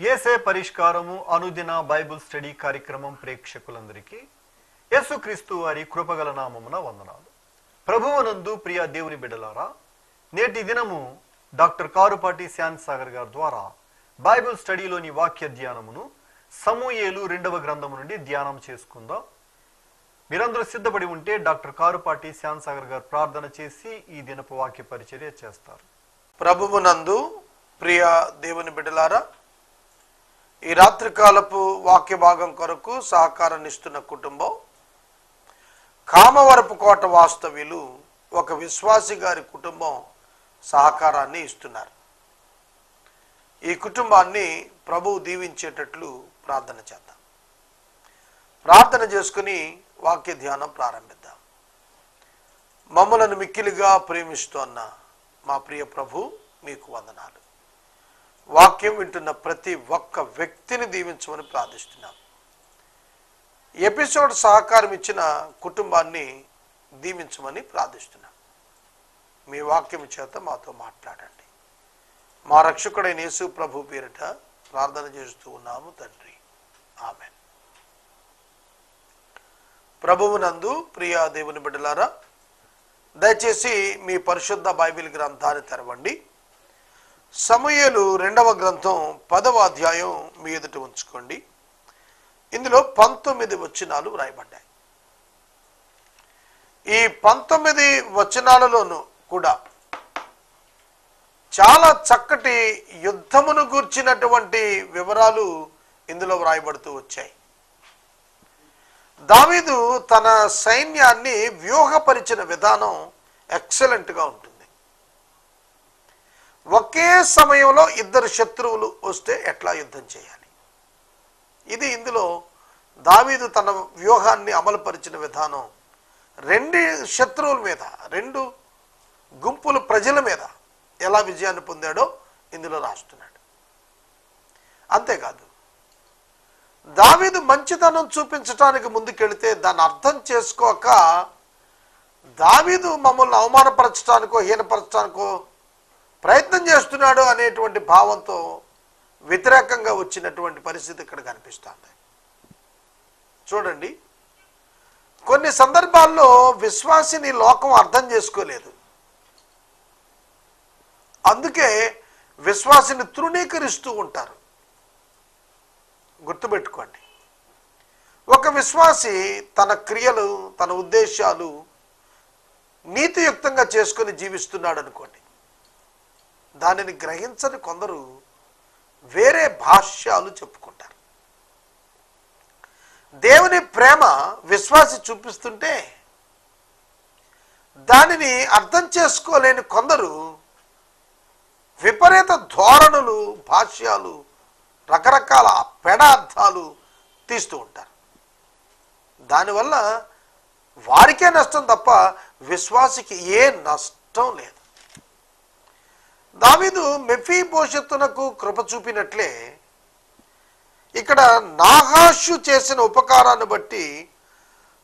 ఏసే పరిష్కారము అనుదిన Bible study కార్యక్రమం ప్రేక్షకులందరికీ యేసుక్రీస్తు వారి కృపగల నామమున వందనాలు. ప్రభువనందు ప్రియ దేవుని బిడ్డలారా నేటి దినము డాక్టర్ కారుపాటి శ్యాన్ సాగర్ గారి ద్వారా బైబిల్ స్టడీలోని వాక్య ధ్యానమును సమూయేలు రెండవ గ్రంథము నుండి ధ్యానం చేసుకుందాం. మీరందరూ సిద్ధపడి ఉంటే డాక్టర్ కారుపాటి శ్యాన్ సాగర్ గారు ప్రార్థన చేసి ఈ దినపు వాక్య పరిచర్య చేస్తారు. ప్రభువునందు ప్రియ దేవుని బిడ్డలారా ఈ రాత్రికాలపు వాక్య భాగం కొరకు సహకారాన్నిస్తున్న కుటుంబం కామవరపు కోట వాస్తవ్యులు ఒక విశ్వాసి గారి కుటుంబం సహకారాన్ని ఇస్తున్నారు. ఈ కుటుంబాన్ని ప్రభువు దీవించేటట్లు ప్రార్థన చేద్దాం. ప్రార్థన చేసుకుని వాక్య ధ్యానం ప్రారంభిద్దాం. మమ్మలను మిక్కిలిగా ప్రేమిస్తోన్న మా ప్రియ ప్రభు మీకు వందనాలు. వాక్యం వింటున్న ప్రతి ఒక్క వ్యక్తిని దీవించమని ప్రార్థిస్తున్నాం. ఎపిసోడ్ సహకారం ఇచ్చిన కుటుంబాన్ని దీవించమని ప్రార్థిస్తున్నాం. మీ వాక్యం చేత మాతో మాట్లాడండి. మా రక్షకుడైన యేసు ప్రభు పేరిట ప్రార్థన చేస్తూ ఉన్నాము తండ్రి. ఆమె ప్రభువునందు ప్రియా దేవుని బిడ్డలారా దయచేసి మీ పరిశుద్ధ బైబిల్ గ్రంథాన్ని తెరవండి. సమయలు రెండవ గ్రంథం పదవ అధ్యాయం మీ ఎదుట ఉంచుకోండి. ఇందులో పంతొమ్మిది వచనాలు వ్రాయబడ్డాయి. ఈ పంతొమ్మిది వచనాలలోనూ కూడా చాలా చక్కటి యుద్ధమును గూర్చినటువంటి వివరాలు ఇందులో వ్రాయబడుతూ వచ్చాయి. దావీదు తన సైన్యాన్ని వ్యూహపరిచిన విధానం ఎక్సలెంట్గా ఉంటుంది. ఒకే సమయంలో ఇద్దరు శత్రువులు వస్తే ఎట్లా యుద్ధం చేయాలి? ఇది ఇందులో దావీదు తన వ్యూహాన్ని అమలుపరిచిన విధానం. రెండు శత్రువుల మీద రెండు గుంపుల ప్రజల మీద ఎలా విజయాన్ని పొందాడో ఇందులో రాస్తున్నాడు. అంతేకాదు దావీదు మంచితనం చూపించడానికి ముందుకెళితే దాన్ని అర్థం చేసుకోక దావీదు మమ్మల్ని అవమానపరచడానికో హీనపరచడానికో ప్రయత్నం చేస్తున్నాడు అనేటువంటి భావంతో వ్యతిరేకంగా వచ్చినటువంటి పరిస్థితి ఇక్కడ కనిపిస్తుంది. చూడండి కొన్ని సందర్భాల్లో విశ్వాసిని లోకం అర్థం చేసుకోలేదు. అందుకే విశ్వాసిని తృణీకరిస్తూ ఉంటారు. గుర్తుపెట్టుకోండి ఒక విశ్వాసి తన క్రియలు తన ఉద్దేశాలు నీతియుక్తంగా చేసుకొని జీవిస్తున్నాడు అనుకోండి దానిని గ్రహించని కొందరు వేరే భాష్యాలు చెప్పుకుంటారు. దేవుని ప్రేమ విశ్వాసి చూపిస్తుంటే దానిని అర్థం చేసుకోలేని కొందరు విపరీత ధోరణులు భాష్యాలు రకరకాల పెడార్థాలు తీస్తూ ఉంటారు. దానివల్ల వారికే నష్టం తప్ప విశ్వాసికి ఏ నష్టం లేదు. దావీదు మెఫీ భవిష్యత్తునకు కృప చూపినట్లే ఇక్కడ నాహాషు చేసిన ఉపకారాన్ని బట్టి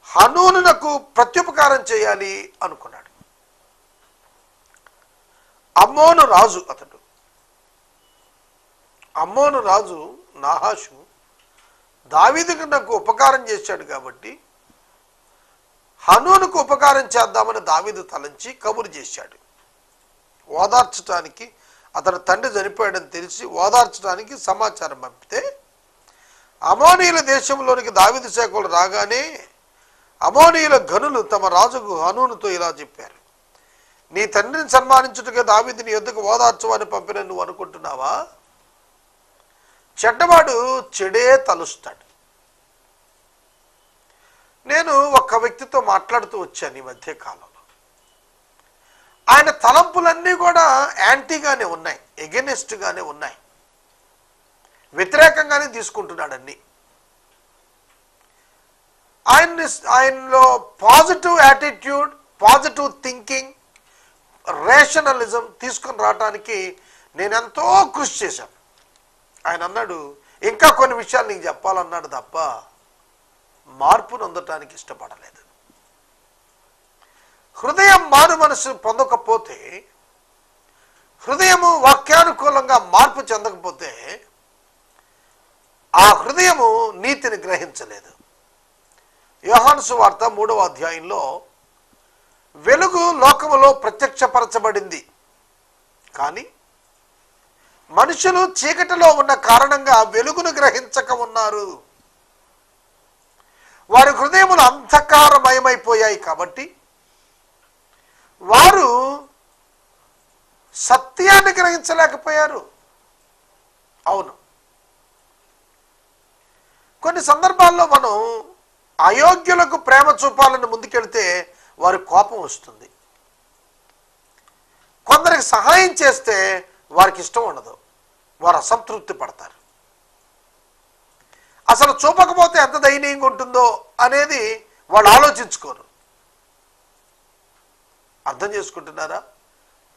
హనూనునకు ప్రత్యుపకారం చేయాలి అనుకున్నాడు. అమ్మోను రాజు అతడు. అమ్మోను రాజు నాహాషు దావీదుకు నాకు ఉపకారం చేశాడు కాబట్టి హనూనుకు ఉపకారం చేద్దామని దావీదు తలంచి కబురు చేశాడు. ఓదార్చడానికి అతని తండ్రి చనిపోయాడని తెలిసి ఓదార్చడానికి సమాచారం పంపితే అమోనీయుల దేశంలోనికి దావిది శాఖలు రాగానే అమోనీయుల గనులు తమ రాజుకు హనునుతో ఇలా చెప్పారు నీ తండ్రిని సన్మానించుటగా దావిదిని ఎందుకు ఓదార్చమని పంపిన నువ్వు అనుకుంటున్నావా? చెడ్డవాడు చెడే తలుస్తాడు. నేను ఒక్క వ్యక్తితో మాట్లాడుతూ వచ్చాను ఈ మధ్యకాలం ఆయన తలంపులన్నీ కూడా యాంటీగానే ఉన్నాయి ఎగెనెస్ట్గానే ఉన్నాయి. వ్యతిరేకంగానే తీసుకుంటున్నాడు అన్ని. ఆయన్ని ఆయనలో positive attitude positive thinking rationalism తీసుకొని రావడానికి నేను ఎంతో కృషి చేశాను. ఆయన అన్నాడు ఇంకా కొన్ని విషయాలు నీకు చెప్పాలన్నాడు తప్ప మార్పు నొందటానికి ఇష్టపడలేదు. హృదయం మారు మనసు పొందకపోతే హృదయము వాక్యానుకూలంగా మార్పు చెందకపోతే ఆ హృదయము నీతిని గ్రహించలేదు. యోహాను వార్త మూడవ అధ్యాయంలో వెలుగు లోకములో ప్రత్యక్షపరచబడింది. కానీ మనుషులు చీకటిలో ఉన్న కారణంగా వెలుగును గ్రహించక ఉన్నారు. వారి హృదయములు అంధకారమయమైపోయాయి కాబట్టి వారు సత్యాన్ని గ్రహించలేకపోయారు. అవును. కొన్ని సందర్భాల్లో మనం అయోగ్యులకు ప్రేమ చూపాలని ముందుకెళ్తే వారి కోపం వస్తుంది. కొందరికి సహాయం చేస్తే వారికి ఇష్టం ఉండదు. వారు అసంతృప్తి పడతారు. అసలు చూపకపోతే ఎంత దయనీయంగా ఉంటుందో అనేది వాళ్ళు ఆలోచించుకోరు. అర్థం చేసుకుంటున్నారా?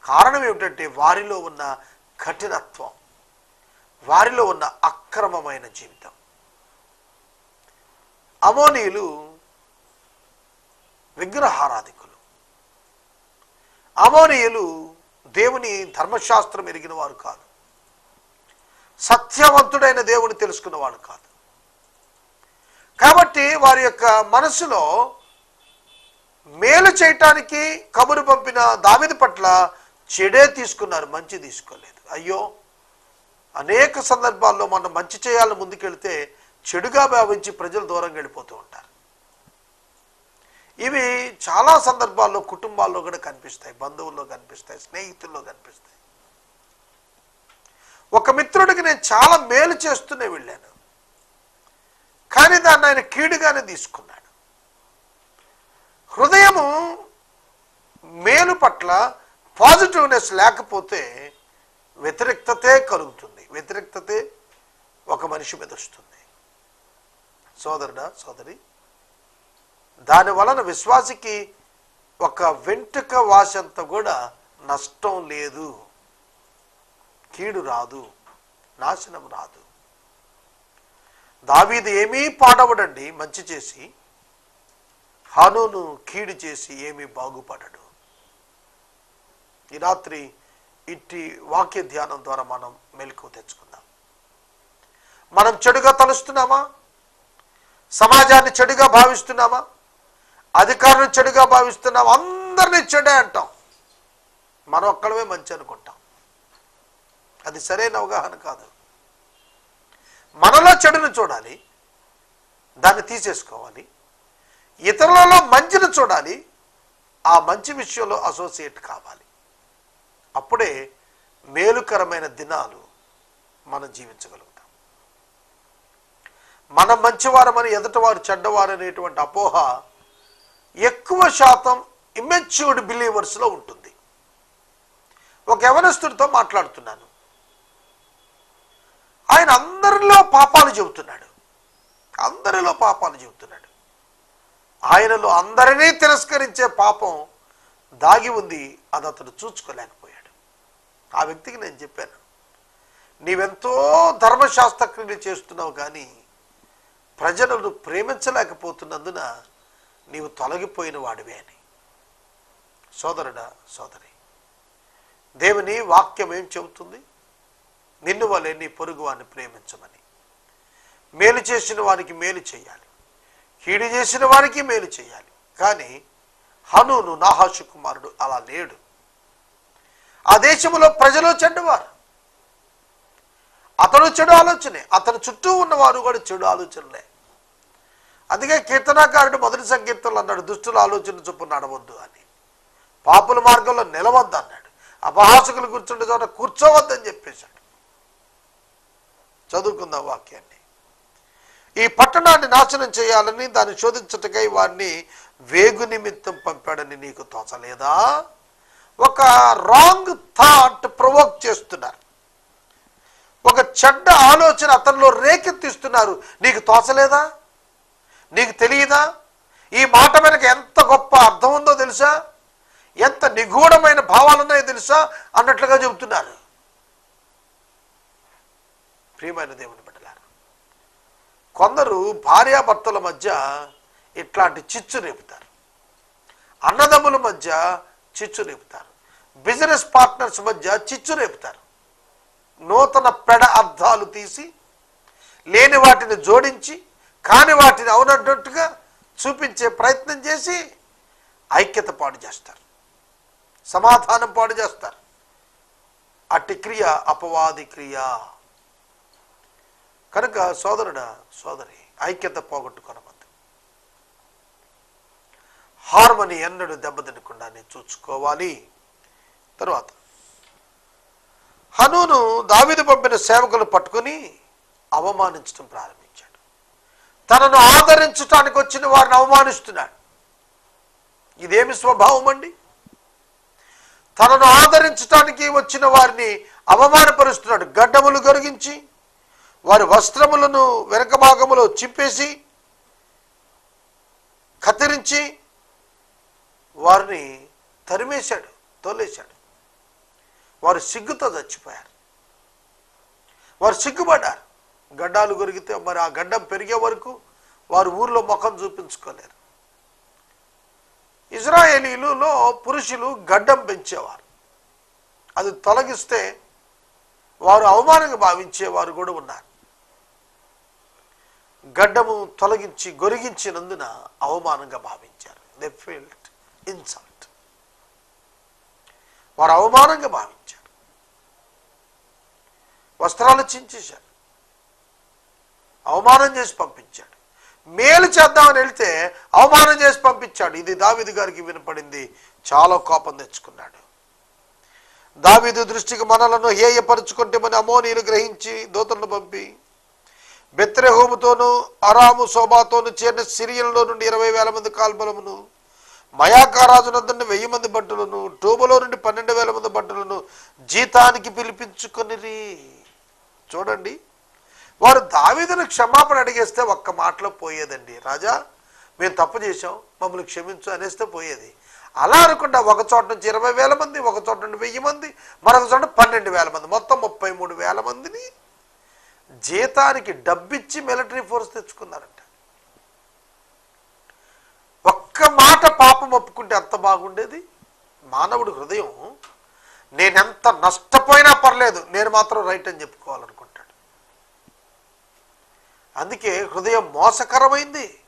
కారణం ఏమిటంటే వారిలో ఉన్న కఠినత్వం వారిలో ఉన్న అక్రమమైన జీవితం. అమోనీయులు విగ్రహారాధికులు. అమోనీయులు దేవుని ధర్మశాస్త్రం ఎరిగిన వారు కాదు. సత్యవంతుడైన దేవుని తెలుసుకున్నవాడు కాదు. కాబట్టి వారి యొక్క మనసులో మేలు చేయటానికి కబురు పంపిన దావిది పట్ల చెడే తీసుకున్నారు మంచి తీసుకోలేదు. అయ్యో అనేక సందర్భాల్లో మనం మంచి చేయాలని ముందుకెళ్తే చెడుగా భావించి ప్రజలు దూరంగా వెళ్ళిపోతూ ఉంటారు. ఇవి చాలా సందర్భాల్లో కుటుంబాల్లో కూడా కనిపిస్తాయి బంధువుల్లో కనిపిస్తాయి స్నేహితుల్లో కనిపిస్తాయి. ఒక మిత్రుడికి నేను చాలా మేలు చేస్తూనే వెళ్ళాను. కానీ దాన్ని ఆయన కీడుగానే తీసుకున్నాను హృదయము మేలు పట్ల పాజిటివ్నెస్ లేకపోతే వ్యతిరేక్తతే కలుగుతుంది. వ్యతిరేక్తతే ఒక మనిషి మీద వస్తుంది. సోదరుడా సోదరి దాని వలన విశ్వాసికి ఒక వెంట్రుక వాసంత కూడా నష్టం లేదు. కీడు రాదు. నాశనం రాదు. దావీది ఏమీ పాడవడండి. మంచి చేసి హనును కీడు చేసి ఏమీ బాగుపడడు. ఈ రాత్రి ఇట్టి వాక్య ధ్యానం ద్వారా మనం మెలకు తెచ్చుకుందాం. మనం చెడుగా తలుస్తున్నామా? సమాజాన్ని చెడుగా భావిస్తున్నామా? అధికారులను చెడుగా భావిస్తున్నామా? అందరినీ చెడే అంటాం. మనం ఒక్కడమే మంచి అనుకుంటాం. అది సరైన అవగాహన కాదు. మనలో చెడును చూడాలి దాన్ని తీసేసుకోవాలి. ఇతరులలో మంచిని చూడాలి ఆ మంచి విషయంలో అసోసియేట్ కావాలి. అప్పుడే మేలుకరమైన దినాలు మనం జీవించగలుగుతాం. మనం మంచివారమని ఎదుటివారు చెడ్డవారు అనేటువంటి అపోహ ఎక్కువ శాతం ఇమ్మెచ్యూర్డ్ బిలీవర్స్లో ఉంటుంది. ఒక యవనస్తుడితో మాట్లాడుతున్నాను. ఆయన అందరిలో పాపాలు చెబుతున్నాడు. అందరిలో పాపాలు చెబుతున్నాడు. ఆయనలో అందరినీ తిరస్కరించే పాపం దాగి ఉంది అది అతడు చూచుకోలేకపోయాడు. ఆ వ్యక్తికి నేను చెప్పాను నీవెంతో ధర్మశాస్త్రక్రియలు చేస్తున్నావు కానీ ప్రజలను ప్రేమించలేకపోతున్నందున నీవు తొలగిపోయిన వాడివే అని. సోదరుడా సోదరి దేవుని వాక్యం ఏం చెబుతుంది? నిన్ను వలె నీ పొరుగు వాడిని ప్రేమించమని. మేలు చేసిన వానికి మేలు చేయాలి. కీడు చేసిన వారికి మేలు చేయాలి. కానీ హనును నాహాషు కుమారుడు అలా లేడు. ఆ దేశంలో ప్రజలు చెడ్డవారు. అతడు చెడు ఆలోచనే. అతని చుట్టూ ఉన్నవారు కూడా చెడు ఆలోచనలే. అందుకే కీర్తనాకారుడు మొదటి సంకీర్తనలు అన్నాడు దుష్టుల ఆలోచన చొప్పున నడవద్దు అని. పాపుల మార్గంలో నిలవద్దు అన్నాడు. అపహాసకులు కూర్చుండే చోట కూర్చోవద్దని చెప్పేశాడు. చదువుకుందాం వాక్యాన్ని. ఈ పట్టణాన్ని నాశనం చేయాలని దాన్ని శోధించుటకై వారిని వేగు నిమిత్తం పంపాడని నీకు తోచలేదా? ఒక రాంగ్ థాట్ ప్రొవోక్ చేస్తున్నారు. ఒక చెడ్డ ఆలోచన అతనిలో రేకెత్తిస్తున్నారు. నీకు తోచలేదా? నీకు తెలియదా? ఈ మాట వెనక ఎంత గొప్ప అర్థం ఉందో తెలుసా? ఎంత నిగూఢమైన భావాలు ఉన్నాయో తెలుసా? అన్నట్లుగా చెబుతున్నారు. ప్రియమైన దేవుని కొందరు భార్యాభర్తల మధ్య ఇట్లాంటి చిచ్చు రేపుతారు. అన్నదమ్ముల మధ్య చిచ్చు రేపుతారు. బిజినెస్ పార్ట్నర్స్ మధ్య చిచ్చు రేపుతారు. నూతన పెడ అర్థాలు తీసి లేని వాటిని జోడించి కాని వాటిని అవునట్టుగా చూపించే ప్రయత్నం చేసి ఐక్యత పాడు చేస్తారు. సమాధానం పాడు చేస్తారు. అట్టి క్రియ అపవాది క్రియ. కనుక సోదరుడా సోదరి ఐక్యత పోగొట్టుకొనవద్దు. హార్మోని ఎన్నడూ దెబ్బతినకుండా చూసుకోవాలి. తరువాత హనును దావిదు పంపిన సేవకులు పట్టుకుని అవమానించడం ప్రారంభించాడు. తనను ఆదరించడానికి వచ్చిన వారిని అవమానిస్తున్నాడు. ఇదేమి స్వభావం అండి? తనను ఆదరించడానికి వచ్చిన వారిని అవమానపరుస్తున్నాడు. గడ్డములు గొరిగించి వారి వస్త్రములను వెనక భాగములో చింపేసి కత్తిరించి వారిని తరిమేశాడు తోలేశాడు. వారు సిగ్గుతో చచ్చిపోయారు. వారు సిగ్గుపడ్డారు. గడ్డాలు గొరిగితే మరి ఆ గడ్డం పెరిగే వరకు వారు ఊర్లో ముఖం చూపించుకోలేరు. ఇజ్రాయేలీలులో పురుషులు గడ్డం పెంచేవారు. అది తొలగిస్తే వారు అవమానంగా భావించేవారు కూడా ఉన్నారు. గడ్డము తొలగించి గొరిగించినందున అవమానంగా భావించారు. దే ఫీల్డ్ ఇన్సల్ట్ వారు అవమానంగా భావించారు. వస్త్రాలు చించేశారు. అవమానం చేసి పంపించాడు. మేలు చేద్దామని వెళ్తే అవమానం చేసి పంపించాడు. ఇది దావిది గారికి వినపడింది. చాలా కోపం తెచ్చుకున్నాడు. దావీదు దృష్టికి మనలను హేయపరుచుకుంటే మన అమోనీలు గ్రహించి దూతలను పంపి బెత్రెహోముతోను అరాము శోభాతోను చేరిన సిరియన్లో నుండి ఇరవై వేల మంది కాల్బలమును మయాకారాజు నద్దని వెయ్యి మంది బట్టలను టోబలో నుండి పన్నెండు వేల మంది బట్టలను జీతానికి పిలిపించుకొనిరి. చూడండి వారు దావీదును క్షమాపణ అడిగేస్తే ఒక్క మాటలో పోయేదండి. రాజా మేము తప్పు చేశాం మమ్మల్ని క్షమించు అనేస్తే పోయేది. అలా అనుకుంటా ఒక చోట నుంచి ఇరవై వేల మంది ఒక చోట నుండి వెయ్యి మంది మరొక చోట పన్నెండు వేల మంది మొత్తం ముప్పై మూడు వేల మందిని జీతానికి డబ్బిచ్చి మిలిటరీ ఫోర్స్ తెచ్చుకున్నారంట. ఒక్క మాట పాపం ఒప్పుకుంటే ఎంత బాగుండేది? మానవుడి హృదయం నేనెంత నష్టపోయినా పర్లేదు నేను మాత్రం రైట్ అని చెప్పుకోవాలనుకుంటాడు. అందుకే హృదయం మోసకరమైంది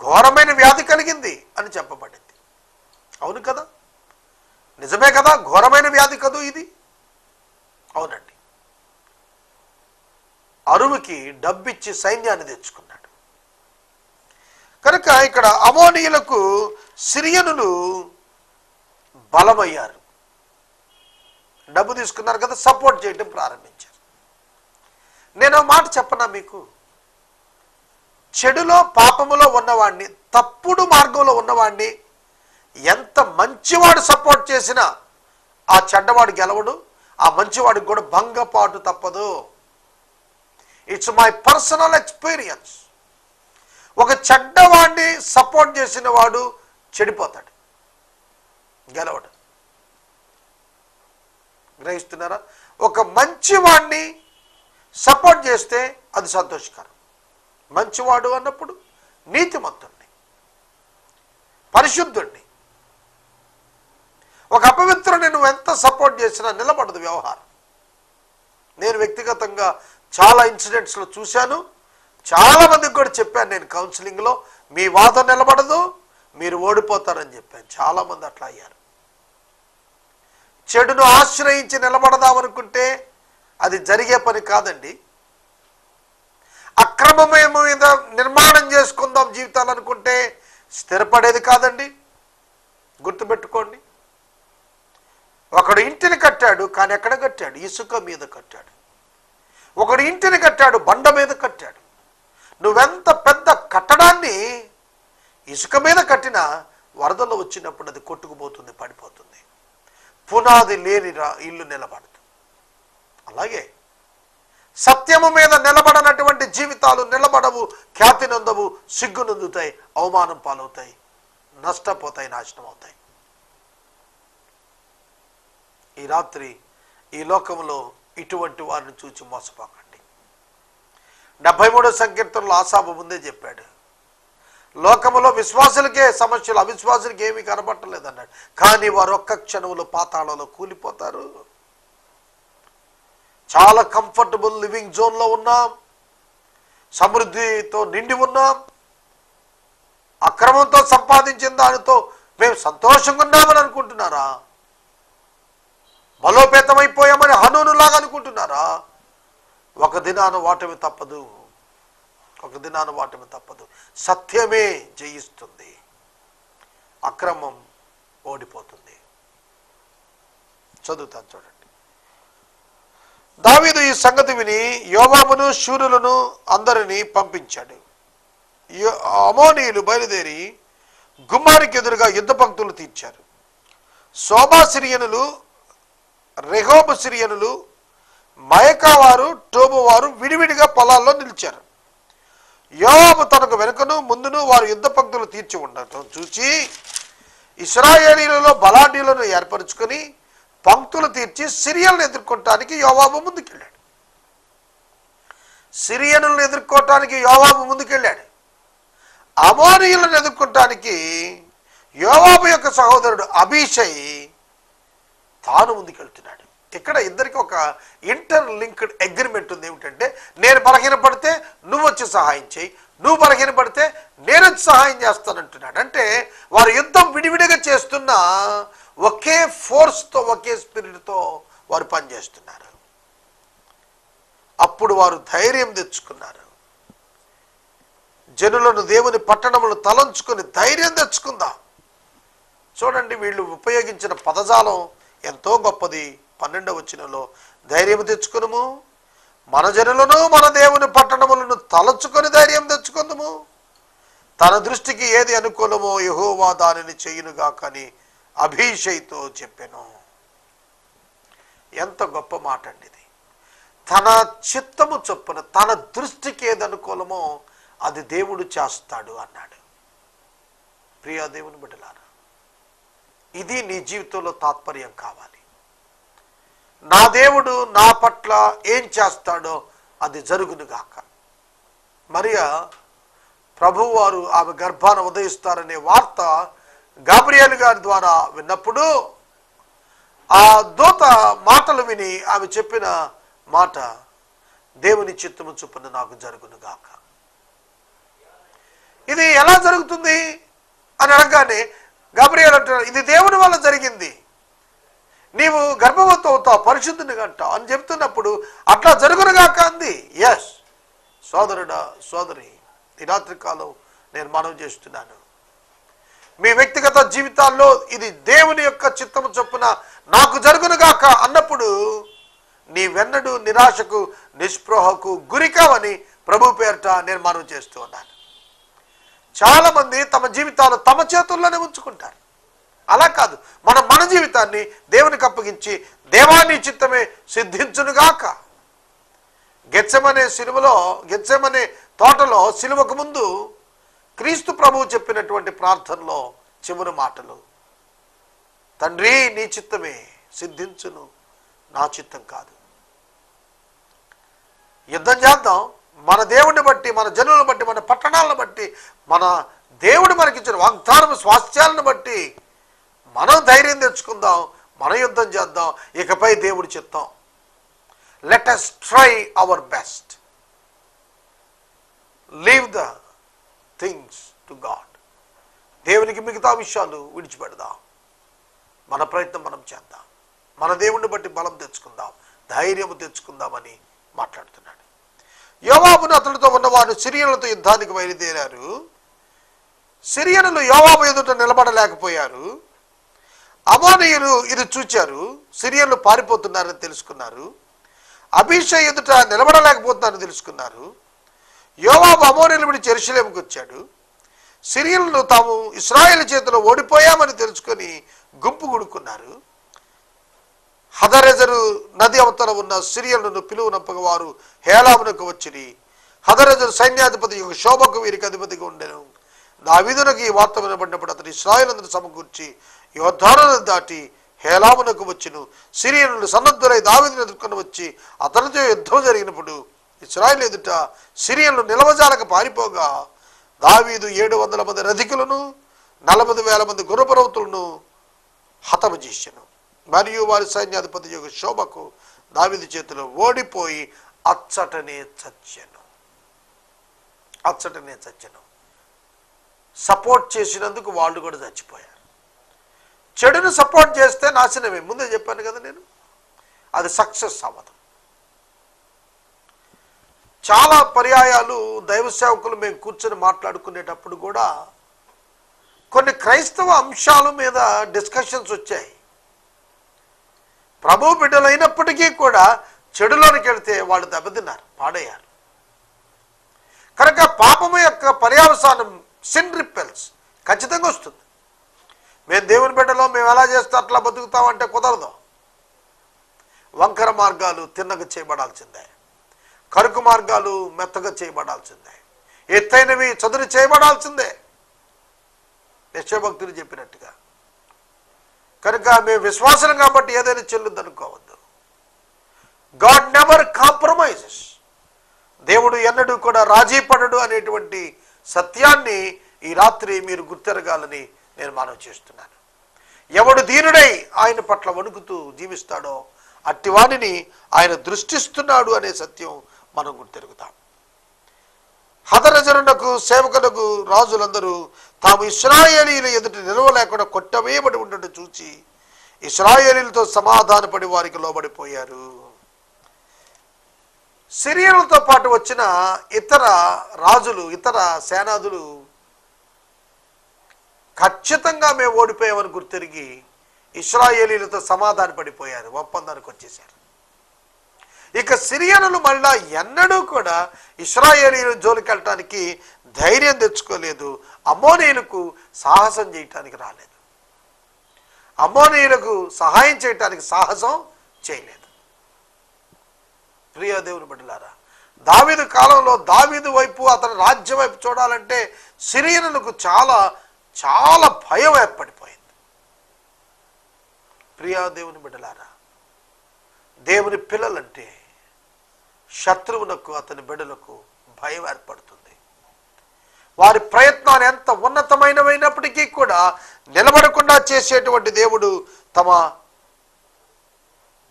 ఘోరమైన వ్యాధి కలిగింది అని చెప్పబడింది. అవును కదా? నిజమే కదా? ఘోరమైన వ్యాధి కదూ ఇది? అవునండి. అరువుకి డబ్బిచ్చి సైన్యాన్ని తెచ్చుకున్నాడు. కనుక ఇక్కడ అమోనియులకు సిరియనులు బలమయ్యారు. డబ్బు తీసుకున్నారు కదా సపోర్ట్ చేయడం ప్రారంభించారు. నేను మాట చెప్పనా మీకు? చెడులో పాపములో ఉన్నవాడిని తప్పుడు మార్గంలో ఉన్నవాడిని ఎంత మంచివాడు సపోర్ట్ చేసినా ఆ చెడ్డవాడు గెలవడు ఆ మంచివాడికి కూడా భంగపాటు తప్పదు. ఇట్స్ మై పర్సనల్ ఎక్స్పీరియన్స్ ఒక చెడ్డవాడిని సపోర్ట్ చేసిన వాడు చెడిపోతాడు గెలవడు. గ్రహిస్తున్నారా? ఒక మంచివాడిని సపోర్ట్ చేస్తే అది సంతోషకరం. మంచివాడు అన్నప్పుడు నీతిమంతుణ్ణి పరిశుద్ధుణ్ణి ఒక అపవిత్రుని నువ్వు ఎంత సపోర్ట్ చేసినా నిలబడదు వ్యవహారం. నేను వ్యక్తిగతంగా చాలా ఇన్సిడెంట్స్లో చూశాను. చాలా మందికి కూడా చెప్పాను నేను కౌన్సిలింగ్లో మీ వాదం నిలబడదు మీరు ఓడిపోతారని చెప్పాను. చాలామంది అట్లా అయ్యారు. చెడును ఆశ్రయించి నిలబడదామనుకుంటే అది జరిగే పని కాదండి. అక్రమమే మీద నిర్మాణం చేసుకుందాం జీవితాలు అనుకుంటే స్థిరపడేది కాదండి. గుర్తుపెట్టుకోండి. ఒకడు ఇంటిని కట్టాడు కానీ ఎక్కడ కట్టాడు? ఇసుక మీద కట్టాడు. ఒకడు ఇంటిని కట్టాడు బండ మీద కట్టాడు. నువ్వెంత పెద్ద కట్టడాన్ని ఇసుక మీద కట్టినా వరదలు వచ్చినప్పుడు అది కొట్టుకుపోతుంది పడిపోతుంది. పునాది లేని రా- ఇల్లు నిలబడదు. అలాగే సత్యము మీద నిలబడనటువంటి జీవితాలు నిలబడవు ఖ్యాతి నందవు సిగ్గు నందుతాయి అవమానం పాలవుతాయి నష్టపోతాయి నాశనం అవుతాయి. ఈ రాత్రి ఈ లోకంలో ఇటువంటి వారిని చూచి మోసపోకండి. డెబ్బై మూడో సంకీర్తనలో ఆశాబు ముందే చెప్పాడు లోకంలో విశ్వాసులకే సమస్యలు అవిశ్వాసులకి ఏమీ కనబట్టలేదు అన్నాడు కానీ వారు ఒక్క క్షణంలో పాతాళంలో కూలిపోతారు. చాలా కంఫర్టబుల్ లివింగ్ జోన్లో ఉన్నాం. సమృద్ధితో నిండి ఉన్నాం. అక్రమంతో సంపాదించిన దానితో మేము సంతోషంగా ఉన్నామని అనుకుంటున్నారా? బలోపేతమైపోయామని హనూనులాగా అనుకుంటున్నారా? ఒక దినాన వాటమి తప్పదు. ఒక దినాన వాటమి తప్పదు. సత్యమే జయిస్తుంది. అక్రమం ఓడిపోతుంది. చదువుతాను చూడండి. దావీదు ఈ సంగతి విని యోవామును శూరులను అందరినీ పంపించాడు. యో- అమోనీయులు బయలుదేరి గుమ్మానికి ఎదురుగా యుద్ధ పంక్తులు తీర్చారు. సోమాసిరియనులు రెహోబు సిరియనులు మయకావారు టోబు వారు విడివిడిగా పొలాల్లో నిలిచారు. యోవాబు తనకు వెనుకను ముందును వారు యుద్ధ పంక్తులు తీర్చి ఉండటం చూచి ఇస్రాయేలీలలో బలాఢ్యులను ఏర్పరచుకొని పంక్తులు తీర్చి సిరియలను ఎదుర్కొనటానికి యోవాబు ముందుకెళ్ళాడు. సిరియనులను ఎదుర్కోవటానికి యోవాబు ముందుకెళ్ళాడు. అమోనీయులను ఎదుర్కొనటానికి యోవాబు యొక్క సహోదరుడు అభిషయ్ తాను ముందుకెళ్తున్నాడు. ఇక్కడ ఇద్దరికి ఒక ఇంటర్ లింక్డ్ అగ్రిమెంట్ ఉంది ఏమిటంటే నేను బలహీనపడితే నువ్వు వచ్చి సహాయం చేయి నువ్వు బలహీనపడితే నేను వచ్చి సహాయం చేస్తానంటున్నాడు. అంటే వారు యుద్ధం విడివిడిగా చేస్తున్న ఒకే ఫోర్స్తో ఒకే స్పిరిట్తో వారు పనిచేస్తున్నారు. అప్పుడు వారు ధైర్యం తెచ్చుకున్నారు. జనులను దేవుని పట్టణములు తలంచుకొని ధైర్యం తెచ్చుకుందాం. చూడండి వీళ్ళు ఉపయోగించిన పదజాలం ఎంతో గొప్పది. పన్నెండవ వచనంలో ధైర్యం తెచ్చుకునుము. మన జనులను మన దేవుని పట్టణములను తలచుకొని ధైర్యం తెచ్చుకుందము తన దృష్టికి ఏది అనుకూలమో యహోవా దానిని చేయునుగా కానీ అభిషయ్తో చెప్పాను. ఎంత గొప్ప మాట అండి ఇది. తన చిత్తము చొప్పున తన దృష్టికి ఏది అనుకూలమో అది దేవుడు చేస్తాడు అన్నాడు. ప్రియా దేవుని బిడ్డలారా ఇది నీ జీవితంలో తాత్పర్యం కావాలి. నా దేవుడు నా పట్ల ఏం చేస్తాడో అది జరుగునుగాక మరియా ప్రభువారు ఆమె గర్భాన ఉదయిస్తారనే వార్త గాబ్రియల్ గారి ద్వారా విన్నప్పుడు ఆ దూత మాటలు విని ఆమె చెప్పిన మాట దేవుని చిత్తము చొప్పున నాకు జరుగునుగాక ఇది ఎలా జరుగుతుంది? అని అనగానే గబ్రియల్ అంటున్నారు ఇది దేవుని వల్ల జరిగింది. నీవు గర్భవతి అవుతావు పరిశుద్ధుని అంటావు. అని చెప్తున్నప్పుడు అట్లా జరుగునుగాక అంది. ఎస్ సోదరుడా సోదరి ఈ రాత్రికాలం నేను మనవి చేస్తున్నాను. మీ వ్యక్తిగత జీవితాల్లో ఇది దేవుని యొక్క చిత్తము చొప్పున నాకు జరుగునుగాక అన్నప్పుడు నీ వెన్నడు నిరాశకు నిస్పృహకు గురికావని ప్రభు పేరిట నేను మనవి చేస్తూ ఉన్నాను. చాలా మంది తమ జీవితాలు తమ చేతుల్లోనే ఉంచుకుంటారు. అలా కాదు. మన మన జీవితాన్ని దేవునికి అప్పగించి దేవాన్ని చిత్తమే సిద్ధించునుగాక. గెచ్చమనే సిలువలో గెచ్చమనే తోటలో సిలువకు ముందు క్రీస్తు ప్రభువు చెప్పినటువంటి ప్రార్థనలో చివరి మాటలు. తండ్రి నీ చిత్తమే సిద్ధించును. నా చిత్తం కాదు. యుద్ధం చేద్దాం. మన దేవుడిని బట్టి మన జనులను బట్టి మన పట్టణాలను బట్టి మన దేవుడు మనకిచ్చిన వాగ్దానం స్వాస్థ్యాలను బట్టి మనం ధైర్యం తెచ్చుకుందాం మన యుద్ధం చేద్దాం ఇకపై దేవుడి చిత్తం let us try our best leave the things to God దేవునికి మిగతా విషయాలు విడిచిపెడదాం. మన ప్రయత్నం మనం చేద్దాం. మన దేవుణ్ణి బట్టి బలం తెచ్చుకుందాం ధైర్యం తెచ్చుకుందామని మాట్లాడుతున్నాడు. యోవాబును అతడితో ఉన్నవారు సిరియలతో యుద్ధానికి బయలుదేరారు. సిరియనులు యోవాబు ఎదుట నిలబడలేకపోయారు. అమోనీయులు ఇది చూచారు. సిరియన్లు పారిపోతున్నారని తెలుసుకున్నారు. అభిషే ఎదుట నిలబడలేకపోతున్నారని తెలుసుకున్నారు. యోవాబు అమోనీయులు విడి చెరుసలేముకు వచ్చాడు. సిరియన్లు తాము ఇస్రాయేల్ చేతిలో ఓడిపోయామని తెలుసుకొని గుంపు గుడుకున్నారు. హదరెజరు నది అవతల ఉన్న సిరియలను పిలువనంపగ వారు హేలామునకు వచ్చిరి. హదరెజరు సైన్యాధిపతి యొక్క శోభకు వీరికి అధిపతిగా ఉండేను. దావీదునకు ఈ వార్త వినబడినప్పుడు అతడు ఇస్రాయేలందరూ సమకూర్చి యోద్ధాలను దాటి హేలామునకు వచ్చును. సిరియనులు సన్నద్ధులై దావీదును ఎదుర్కొని వచ్చి అతనితో యుద్ధం జరిగినప్పుడు ఇస్రాయేల్ ఎదుట సిరియన్లు నిలవజాలకు పారిపోగా దావీదు ఏడు వందల మంది రధికులను నలభై వేల మంది గుర్రపర్వతులను హతము చేశాను. మరియు వారి సైన్యాధిపతి యొక్క శోభకు దావిది చేతిలో ఓడిపోయి అచ్చటనే చచ్చాను. అచ్చటనే చచ్చాను. సపోర్ట్ చేసినందుకు వాళ్ళు కూడా చచ్చిపోయారు. చెడును సపోర్ట్ చేస్తే నాశనమే. ముందే చెప్పాను కదా నేను. అది సక్సెస్ అవ్వదు. చాలా పర్యాయాలు దైవ సేవకులు మేము కూర్చొని మాట్లాడుకునేటప్పుడు కూడా కొన్ని క్రైస్తవ అంశాల మీద డిస్కషన్స్ వచ్చాయి. ప్రభు బిడ్డలైనప్పటికీ కూడా చెడులోనికి వెళితే వాళ్ళు దెబ్బతిన్నారు పాడయ్యారు. కనుక పాపము యొక్క పర్యావసానం సిన్ రిపెల్స్ ఖచ్చితంగా వస్తుంది. మేము దేవుని బిడ్డలో మేము ఎలా చేస్తే అట్లా బతుకుతామంటే కుదరదు. వంకర మార్గాలు తిన్నగా చేయబడాల్సిందే. కరుకు మార్గాలు మెత్తగా చేయబడాల్సిందే. ఎత్తైనవి చదును చేయబడాల్సిందే. నిశ్చయభక్తులు చెప్పినట్టుగా. కనుక మేము విశ్వాసం కాబట్టి ఏదైనా చెల్లుద్ది అనుకోవద్దు గాడ్ నెవర్ కాంప్రమైజెస్. దేవుడు ఎన్నడూ కూడా రాజీ పడడు అనేటువంటి సత్యాన్ని ఈ రాత్రి మీరు గుర్తెరగాలని నేను మనవి చేస్తున్నాను. ఎవడు దీనుడై ఆయన పట్ల వణుకుతూ జీవిస్తాడో అట్టివాణిని ఆయన దృష్టిస్తున్నాడు అనే సత్యం మనం గుర్తెరుగుతాం. హతరజనులకు సేవకులకు రాజులందరూ తాము ఇస్రాయేలీల ఎదుట నిలవలేకుండా కొట్టవేయబడి ఉండటం చూచి ఇస్రాయేలీలతో సమాధానపడి వారికి లోబడిపోయారు. సిరియలతో పాటు వచ్చిన ఇతర రాజులు ఇతర సేనాదులు ఖచ్చితంగా మేము ఓడిపోయామని గుర్తిరిగి ఇస్రాయేలీలతో సమాధాన పడిపోయారు ఒప్పందానికి వచ్చేసారు. ఇక సిరియనులు మళ్ళా ఎన్నడూ కూడా ఇస్రాయేలీలు జోలికి వెళ్ళటానికి ధైర్యం తెచ్చుకోలేదు అమోనీయులకు సాహసం చేయటానికి రాలేదు. అమోనీయులకు సహాయం చేయటానికి సాహసం చేయలేదు. ప్రియ దేవుని బిడ్డలారా దావీదు కాలంలో దావీదు వైపు అతని రాజ్యం వైపు చూడాలంటే సిరియనులకు చాలా చాలా భయం ఏర్పడిపోయింది. ప్రియా దేవుని బిడ్డలారా దేవుని పిల్లలంటే శత్రువునకు అతని బిడ్డలకు భయం ఏర్పడుతుంది. వారి ప్రయత్నాలు ఎంత ఉన్నతమైనవైనప్పటికీ కూడా నిలబడకుండా చేసేటువంటి దేవుడు తమ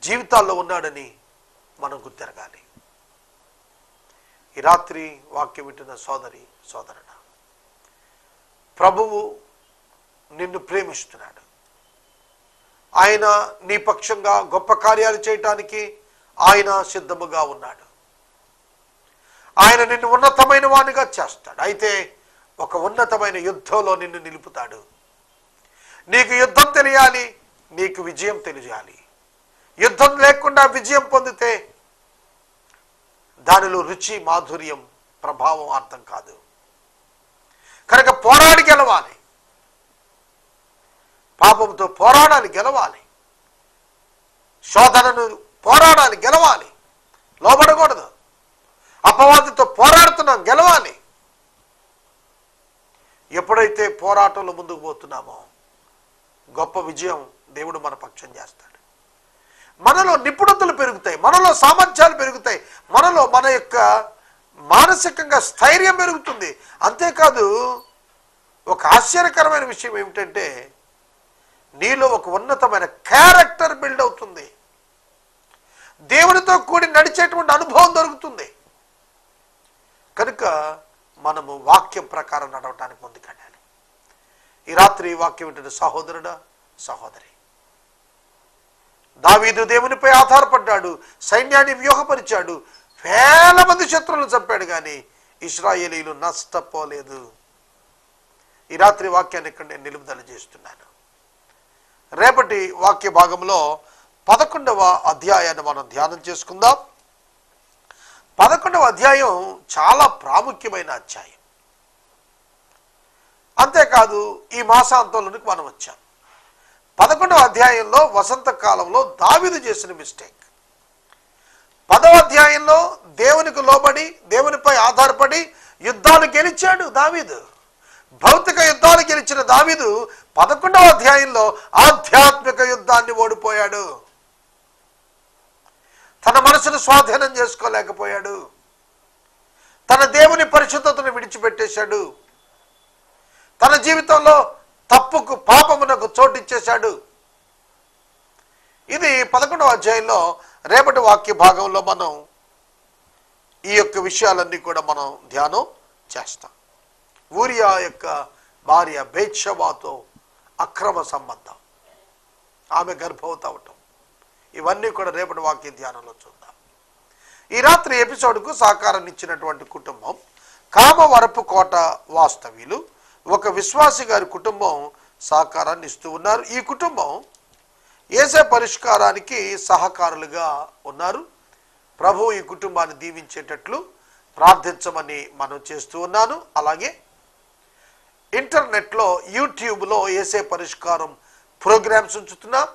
జీవితాల్లో ఉన్నాడని మనం గుర్తెరగాలి. ఈ రాత్రి వాక్యం వింటున్న సోదరి సోదరుడ ప్రభువు నిన్ను ప్రేమిస్తున్నాడు. ఆయన నీ పక్షంగా గొప్ప కార్యాలు చేయటానికి ఆయన సిద్ధముగా ఉన్నాడు. ఆయన నిన్ను ఉన్నతమైన వానిగా చేస్తాడు. అయితే ఒక ఉన్నతమైన యుద్ధంలో నిన్ను నిలుపుతాడు. నీకు యుద్ధం తెలియాలి నీకు విజయం తెలియాలి. యుద్ధం లేకుండా విజయం పొందితే దానిలో రుచి మాధుర్యం ప్రభావం అర్థం కాదు. కనుక పోరాడి గెలవాలి. పాపంతో పోరాడాలి గెలవాలి. శోధనను పోరాడాలి గెలవాలి. లోబడకూడదు. అపవాదితో పోరాడుతున్నాం గెలవాలి. ఎప్పుడైతే పోరాటంలో ముందుకు పోతున్నామో గొప్ప విజయం దేవుడు మన పక్షం చేస్తాడు. మనలో నిపుణతలు పెరుగుతాయి మనలో సామర్థ్యాలు పెరుగుతాయి మనలో మన యొక్క మానసికంగా స్థైర్యం పెరుగుతుంది. అంతేకాదు ఒక ఆశ్చర్యకరమైన విషయం ఏమిటంటే నీలో ఒక ఉన్నతమైన క్యారెక్టర్ బిల్డ్ అవుతుంది. దేవునితో కూడి నడిచేటువంటి అనుభవం దొరుకుతుంది. కనుక మనము వాక్యం ప్రకారం నడవటానికి ముందుకెళ్ళాలి. ఈ రాత్రి వాక్యం ఏంటంటే సహోదరుడా సహోదరి దావీదు దేవునిపై ఆధారపడ్డాడు సైన్యాన్ని వ్యూహపరిచాడు వేల మంది శత్రువులను చంపాడు కానీ ఇస్రాయేలీలు నష్టపోలేదు. ఈ రాత్రి వాక్యాన్ని ఇక్కడ నేను నిలుపుదల చేస్తున్నాను. రేపటి వాక్య భాగంలో పదకొండవ అధ్యాయాన్ని మనం ధ్యానం చేసుకుందాం. పదకొండవ అధ్యాయం చాలా ప్రాముఖ్యమైన అధ్యాయం. అంతేకాదు ఈ మాసాంతంలోనికి మనం వచ్చాం. పదకొండవ అధ్యాయంలో వసంత కాలంలో దావిదు చేసిన మిస్టేక్. పదవ అధ్యాయంలో దేవునికి లోబడి దేవునిపై ఆధారపడి యుద్ధాలు గెలిచాడు దావీదు. భౌతిక యుద్ధాలు గెలిచిన దావీదు పదకొండవ అధ్యాయంలో ఆధ్యాత్మిక యుద్ధాన్ని ఓడిపోయాడు. తన మనసును స్వాధీనం చేసుకోలేకపోయాడు. తన దేవుని పరిశుద్ధతను విడిచిపెట్టేశాడు. తన జీవితంలో తప్పుకు పాపమునకు చోటిచ్చేశాడు ఇది పదకొండవ అధ్యాయంలో రేపటి వాక్య భాగంలో మనం ఈ యొక్క విషయాలన్నీ కూడా మనం ధ్యానం చేస్తాం. ఊరియా యొక్క భార్య బేత్షబాతో అక్రమ సంబంధం. ఆమె గర్భవతి అవటం. ఇవన్నీ కూడా రేపటి వాక్య ధ్యానంలో చూద్దాం. ఈ రాత్రి ఎపిసోడ్కు సహకారం ఇచ్చినటువంటి కుటుంబం కామవరపు కోట వాస్తవ్యులు ఒక విశ్వాసి గారి కుటుంబం సహకారాన్ని ఇస్తూ ఉన్నారు. ఈ కుటుంబం ఏసే పరిష్కారానికి సహకారులుగా ఉన్నారు. ప్రభు ఈ కుటుంబాన్ని దీవించేటట్లు ప్రార్థించమని మనం చేస్తూ ఉన్నాను. అలాగే ఇంటర్నెట్లో యూట్యూబ్లో ఏసే పరిష్కారం ప్రోగ్రామ్స్ ఉంచుతున్నాం.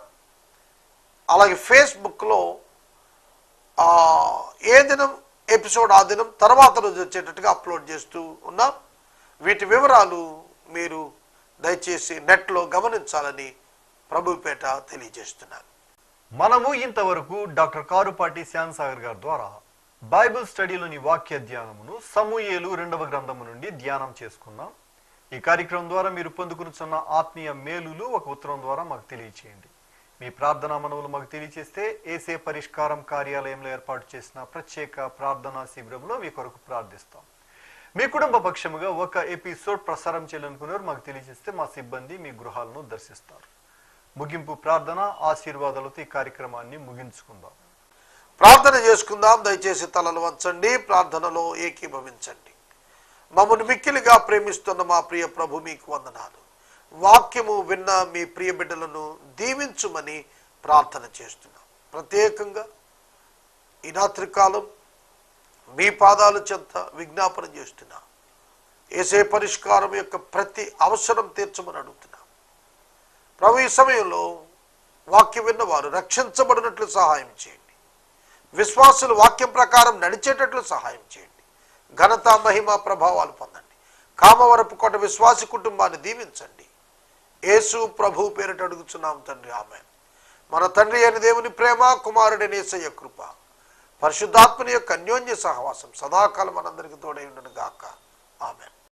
అలాగే ఫేస్బుక్లో ఏ దినం ఎపిసోడ్ ఆ దినం తర్వాత రోజు వచ్చేటట్టుగా అప్లోడ్ చేస్తూ ఉన్నాం. వీటి వివరాలు మీరు దయచేసి నెట్లో గమనించాలని ప్రభుపేట తెలియజేస్తున్నాను. మనము ఇంతవరకు డాక్టర్ కారుపాటి శ్యాన్సాగర్ గారి ద్వారా బైబిల్ స్టడీలోని వాక్య ధ్యానమును సమూయేలు రెండవ గ్రంథము నుండి ధ్యానం చేసుకున్నాం. ఈ కార్యక్రమం ద్వారా మీరు పొందుకునుచున్న ఆత్మీయ మేలులు ఒక ఉత్తరం ద్వారా మాకు తెలియచేయండి. మీ ప్రార్థనా మనవులు మాకు తెలియచేస్తే ఏసే పరిష్కారం కార్యాలయంలో ఏర్పాటు చేసిన ప్రత్యేక ప్రార్థనా శిబిరంలో మీ కొరకు ప్రార్థిస్తాం. మీ కుటుంబ పక్షముగా ఒక ఎపిసోడ్ ప్రసారం చేయాలనుకున్నారు మాకు తెలియజేస్తే మా సిబ్బంది మీ గృహాలను దర్శిస్తారు. ముగింపు ప్రార్థన ఆశీర్వాదాలతో ఈ కార్యక్రమాన్ని ముగించుకుందాం. ప్రార్థన చేసుకుందాం. దయచేసి తలలు వంచండి. ప్రార్థనలో ఏకీభవించండి. మమ్మల్ని మిక్కిలిగా ప్రేమిస్తున్న మా ప్రియ ప్రభు మీకు వందనాలు. వాక్యము విన్న మీ ప్రియ బిడ్డలను దీవించుమని ప్రార్థన చేస్తున్నాం. ప్రత్యేకంగా ఈ రాత్రికాలం మీ పాదాల చెంత విజ్ఞాపన చేస్తున్నా. ఏసే పరిష్కారం యొక్క ప్రతి అవసరం తీర్చమని అడుగుతున్నా. ప్రభు ఈ సమయంలో వాక్యం విన్నవారు రక్షించబడినట్లు సహాయం చేయండి. విశ్వాసులు వాక్యం ప్రకారం నడిచేటట్లు సహాయం చేయండి. ఘనత మహిమ ప్రభావాలు పొందండి. కామవరపు కోట విశ్వాసి కుటుంబాన్ని దీవించండి. యేసు ప్రభు పేరిట అడుగుచున్నాం తండ్రి. ఆమె మన తండ్రి అయిన దేవుని ప్రేమ కుమారుడి నేసయ్య కృప. పరిశుద్ధాత్మని యొక్క అన్యోన్య సహవాసం సదాకాలం మనందరికీ తోడై ఉండను గాక ఆమె